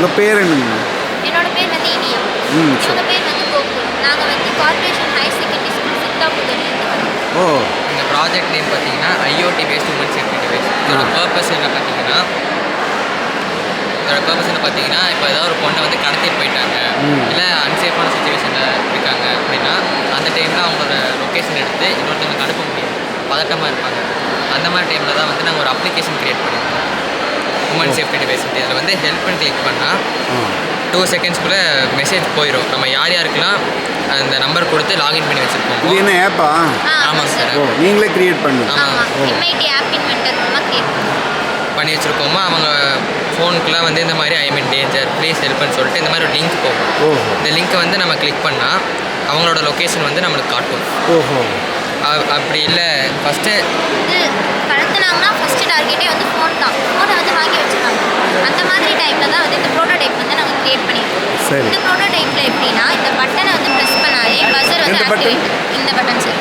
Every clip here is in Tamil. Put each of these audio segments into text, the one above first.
உங்கள் பேர் என்னங்க? என்னோட பேர் வந்து இனியா. ம் சரி. இவங்க பேர் வந்து கோகுல். நாங்கள் வந்து கார்ப்பரேஷன் ஹையர் செகண்டரி ஸ்கூல் வரோம். ஓ. இந்த ப்ராஜெக்ட் நேம் பார்த்தீங்கன்னா IoT based women safety device இதோட பர்பஸ் என்ன பார்த்தீங்கன்னா இதோட பர்பஸ் என்ன பார்த்தீங்கன்னா இப்போ ஏதாவது ஒரு பொண்ணை வந்து கடத்திட்டு போயிட்டாங்க. இல்லை அன்சேஃபான சுச்சுவேஷனில் இருக்காங்க அப்படின்னா அந்த டைமில் அவங்களோட லொக்கேஷன் எடுத்து இன்னொருத்தவங்களுக்கு அனுப்ப முடியும். பதட்டமாக இருப்பாங்க. அந்த மாதிரி டைமில் தான் வந்து நாங்கள் ஒரு அப்ளிகேஷன் க்ரியேட் பண்ணியிருக்கோம் உமன் சேஃப்டி டிவைஸ் இதில் வந்து ஹெல்ப்னு கிளிக் பண்ணால் டூ செகண்ட்ஸ்க்குள்ளே மெசேஜ் போயிடும் நம்ம யார் யாருக்கெல்லாம் அந்த நம்பர் கொடுத்து லாகின் பண்ணி இது வச்சுருக்கோம் என்ன ஆப்பா ஆ ஆமாங்க சார் ஓ நீங்களே கிரியேட் பண்ணுங்க ஆமாம். ஆமாம் ஓ. எம்ஐடி ஆப் இன்வென்டர் மூலமாக கிரியேட் பண்ணுவோம் பண்ணி. வச்சுருக்கோமோ? அவங்க ஃபோனுக்குலாம் வந்து இந்த மாதிரி ஐ மீன் டேஞ்சர் ப்ளீஸ் ஹெல்ப்னு சொல்லிட்டு இந்த மாதிரி ஒரு லிங்க் போகும். இந்த லிங்க்கை வந்து நம்ம கிளிக் பண்ணால் அவங்களோட லொக்கேஷன் வந்து நம்மளுக்கு காட்டும். ஓஹோ. அ- அப்படி இல்லை ஃபஸ்ட்டு இது கடத்துனாங்கன்னா ஃபஸ்ட்டு டார்கெட்டே வந்து ஃபோன் தான் ஃபோனை வந்து வாங்கி வச்சுருவாங்க அந்த மாதிரி டைமில் தான் வந்து இந்த ப்ரோட்டோடைப் வந்து நாங்கள் கிரியேட் பண்ணியிருக்கோம். சரி. இந்த ப்ரோட்டோடைப்பில் எப்படின்னா இந்த பட்டனை வந்து ப்ரெஸ் பண்ணாலே பஸர் வந்து? ஆக்டிவேட் இந்த பட்டன் சார்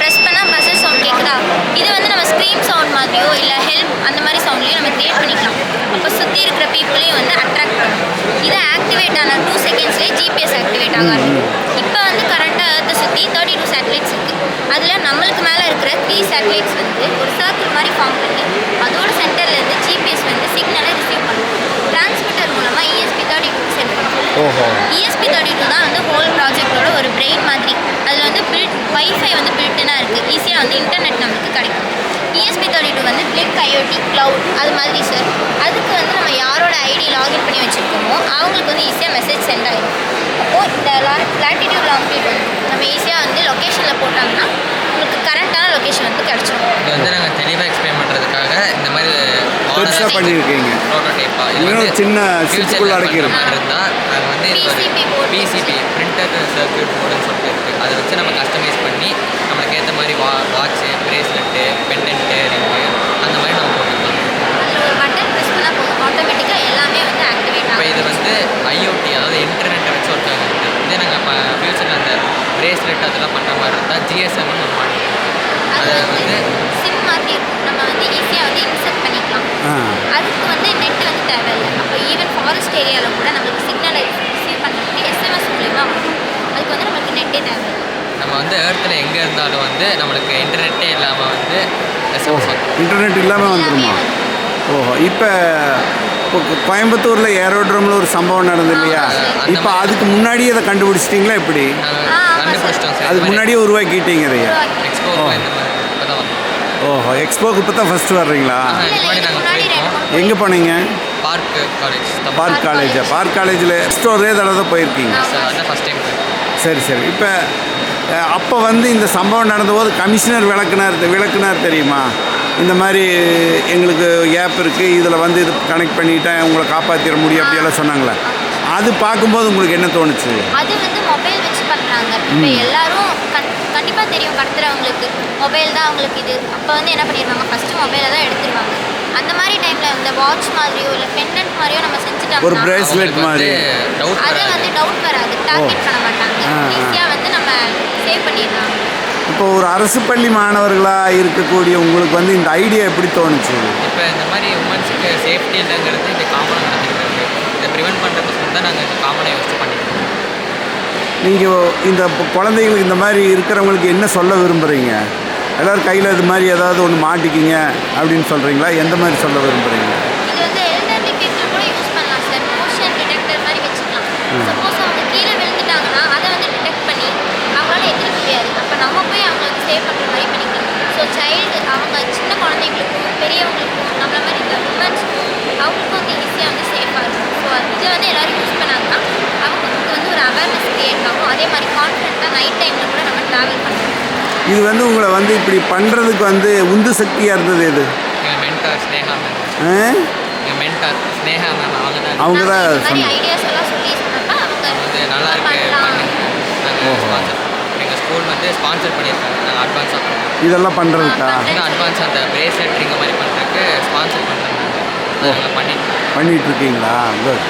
ப்ரெஸ் பண்ணால் பஸ்ஸர் சவுண்ட் கேட்குதா இது வந்து நம்ம ஸ்க்ரீம் சவுண்ட் மாதிரியோ இல்லை ஹெல்ப் அந்த மாதிரி சவுண்ட்லையும் நம்ம கிரியேட் பண்ணிக்கலாம். அப்போ சுற்றி இருக்கிற பீப்புளையும் வந்து அட்ராக்ட் பண்ணும். இது ஆக்டிவேட் ஆன டூ செகண்ட்ஸ்லேயே ஜிபிஎஸ் ஆக்டிவேட் ஆக ஆரம்பிக்கும் இப்போ வந்து கரண்ட்டாக ஏர்த்தை சுற்றி தேர்ட்டி டூ சேட்டலைட்ஸ் இருக்குது அதில் நம்மளுக்கு மேலே இருக்கிற த்ரீ சேட்டலைட்ஸ் வந்து ஒரு சர்க்கிள் மாதிரி ஃபார்ம் பண்ணி அதோட சென்டர்லேருந்து ஜிபிஎஸ் வந்து சிக்னலை ரிசீவ் பண்ணும் டிரான்ஸ்மிட்டர் மூலமாக E ESP thirty two send பண்ணும் ஓஹோ இஎஸ்பி தேர்ட்டி டூ தான் வந்து ஹோல் ப்ராஜெக்டோட ஒரு பிரெயின் மாதிரி. அதில் வந்து பில்ட் வைஃபை வந்து பில்ட்டுனாக இருக்குது ஈஸியாக வந்து இன்டர்நெட் நமக்கு கிடைக்கும். இஎஸ்பி தேர்ட்டி டூ வந்து கிளிக் ஐஓடி க்ளவுட் அது மாதிரி சார் அதுக்கு வந்து நம்ம யாரோட ஐடி லாகின் பண்ணி வச்சுருக்கோமோ அவங்களுக்கு வந்து ஈஸியாக மெசேஜ் சென்ட் ஆகிடும் அப்போது இந்த லாட்டிடியூட் லாங்கிடியூட் வந்து நம்ம ஈஸியாக வந்து லொக்கேஷனில் போட்டாங்கன்னா உங்களுக்கு கரெக்டான லொக்கேஷன் வந்து கிடச்சிரும். இது வந்து நாங்கள் தெளிவாக எக்ஸ்பிளைன் பண்ணுறதுக்காக இந்த மாதிரி பெருசாக பண்ணியிருக்கீங்க. ப்ரோட்டோடைப்பாக சின்ன சிப்புக்குள்ள அடக்கிடும் மாதிரி இருந்தால் வந்து. பிசிபி பிரிண்டர் சர்க்யூட் போர்டுன்னு சொல்லிட்டு இருக்குது அதை வச்சு நம்ம கஸ்டமைஸ் பண்ணி நம்மளுக்கு ஏற்ற மாதிரி வா வாட்ச்சு பிரேஸ்லெட்டு பெண்டன்ட்டு ரிங்கு அந்த மாதிரி நம்ம போட்டுக்கலாம். இப்போ இது வந்து ஐஓடி அதாவது இன்டர்நெட்டை வச்சு ஒர்க் ஆகுது இதே நாங்கள் இப்போ ஃபியூச்சரில் அந்த பிரேஸ்லெட் அதெல்லாம் பண்ணுற மாதிரி இருந்தால் ஜிஎஸ்எம்னு ஒரு மாடல் அது வந்து சிம் மாதிரி நம்ம வந்து ஈஸியாக வந்து இன்சர்ட் பண்ணிக்கலாம். அதுக்கு வந்து நெட் வந்து தேவையில்லை. அப்போ ஈவன் ஃபாரஸ்ட் ஏரியாவில் கூட நம்மளுக்கு சிக்னலை வரும் அதுக்கு வந்து நம்மளுக்கு நெட்டே தேவையில்லை நம்ம வந்து ஏர்த்தில் எங்கே இருந்தாலும் வந்து நம்மளுக்கு இன்டர்நெட்டே இல்லாமல் வந்து இன்டர்நெட் இல்லாமல் வந்துருமா? ஓஹோ இப்போ கோயம்புத்தூரில் ஏரோட்ரமில் ஒரு சம்பவம் நடந்தது இல்லையா இப்போ. அதுக்கு முன்னாடியே அதை கண்டுபிடிச்சிட்டிங்களா எப்படி? அதுக்கு முன்னாடியே உருவாக்கிட்டீங்க தான் வந்தோம். ஓஹோ எக்ஸ்போக்கு இப்போ தான் ஃபஸ்ட்டு வர்றீங்களா? எங்கே போனீங்க? பார்க் காலேஜ் பார்க் காலேஜா. பார்க் காலேஜில் ஃபஸ்ட்டு ஒரே தடவை தான் போயிருக்கீங்க? ஃபஸ்ட் டைம் சரி சரி. இப்போ அப்போ வந்து இந்த சம்பவம் நடந்தபோது கமிஷனர் விளக்குனார் விளக்குனார் தெரியுமா? இந்த மாதிரி எங்களுக்கு ஏப் இருக்குது இதில் வந்து இது கனெக்ட் பண்ணிட்டேன் உங்களை காப்பாற்றிட முடியும் அப்படியெல்லாம் சொன்னாங்களே. அது பார்க்கும்போது உங்களுக்கு என்ன தோணுச்சு? அது வந்து மொபைல் வச்சு பண்ணுறாங்க இப்போ எல்லாரும் கண் கண்டிப்பாக தெரியும் கடத்துறவங்களுக்கு. மொபைல் தான் அவங்களுக்கு இது. அப்போ வந்து என்ன பண்ணிடுவாங்க ஃபஸ்ட்டு மொபைலை தான் எடுத்துருவாங்க அந்த மாதிரி டைமில் இந்த வாட்ச் மாதிரியோ இல்லை பெண்டன்ட் மாதிரியோ நம்ம ஒரு செஞ்சுட்டோம்னா bracelet மாதிரி. டவுட் அதை வராது. வந்து டவுட் வராது. டார்கெட் பண்ண மாட்டாங்க. ஆ, ஆ. ஈஸியாக வந்து நம்ம சேவ் பண்ணிடலாம். இப்போ ஒரு அரசு பள்ளி மாணவர்களாக இருக்கக்கூடிய உங்களுக்கு வந்து இந்த ஐடியா எப்படி தோணுச்சு? இப்போ இந்த மாதிரி உமன்ஸுக்கு சேஃப்டி இல்லைங்கிறது இங்கே காமனாக நடந்துட்டு இருக்கு. இதை ப்ரிவென்ட் பண்ணுறதுக்கு தான் நாங்கள் இந்த காமனாக யோசிச்சு பண்ணிக்கிறோம் நீங்கள் இந்த குழந்தைங்களுக்கு இந்த மாதிரி இருக்கிறவங்களுக்கு என்ன சொல்ல விரும்புகிறீங்க எல்லோரும் கையில் இது மாதிரி ஏதாவது ஒன்று மாட்டிக்கிங்க அப்படின்னு சொல்கிறீங்களா எந்த மாதிரி சொல்ல விரும்புகிறீங்க இது வந்து எல்டர்லி பீப்புள் கூட யூஸ் பண்ணலாம் சார் மோஷன் டிடெக்டர் மாதிரி வச்சுக்கலாம் சப்போஸ் அவங்க கீழே விழுந்துட்டாங்கன்னா அதை வந்து டிடெக்ட் பண்ணி அவங்களால எதிர்க்க முடியாது. அப்போ நம்ம போய் அவங்கள வந்து சேவ் பண்ணுற மாதிரி பண்ணிக்கலாம். ஸோ சைல்டு அவங்க சின்ன குழந்தைங்களுக்கும் பெரியவங்களுக்கும் நம்மள மாதிரி இந்த உமன்ஸ்க்கும் அவங்களுக்கும் வந்து ஈஸியாக வந்து சேஃபாக இருக்கும். ஸோ இதை வந்து எல்லோரும் யூஸ் பண்ணாங்கன்னா அவங்களுக்கு வந்து ஒரு அவேர்னஸ் கிரியேட் ஆகும். அதே மாதிரி கான்ஃபிடென்ட்டாக நைட் டைமில் கூட நம்ம ட்ராவல் பண்ணலாம். இது வந்து உங்களை வந்து இப்படி பண்ணுறதுக்கு வந்து உந்து சக்தியாக இருந்தது எது mentor Sneha ma'am. Mentor Sneha ma'am அவங்க தான் அவங்க தான் வந்து நல்லா இருக்கு. எங்கள் ஸ்கூல் வந்து ஸ்பான்சர் பண்ணியிருக்காங்க. நாங்கள் அட்வான்ஸாக பண்ணுறோம் இதெல்லாம் பண்ணுறதுக்கா இன்னும் அட்வான்ஸ் அந்த பிரேஸ்லெட் ரிங்க மாதிரி பண்ணுறதுக்கு ஸ்பான்சர் பண்ணுறாங்க பண்ணிட்டு பண்ணிட்டு இருக்கீங்களா? குட்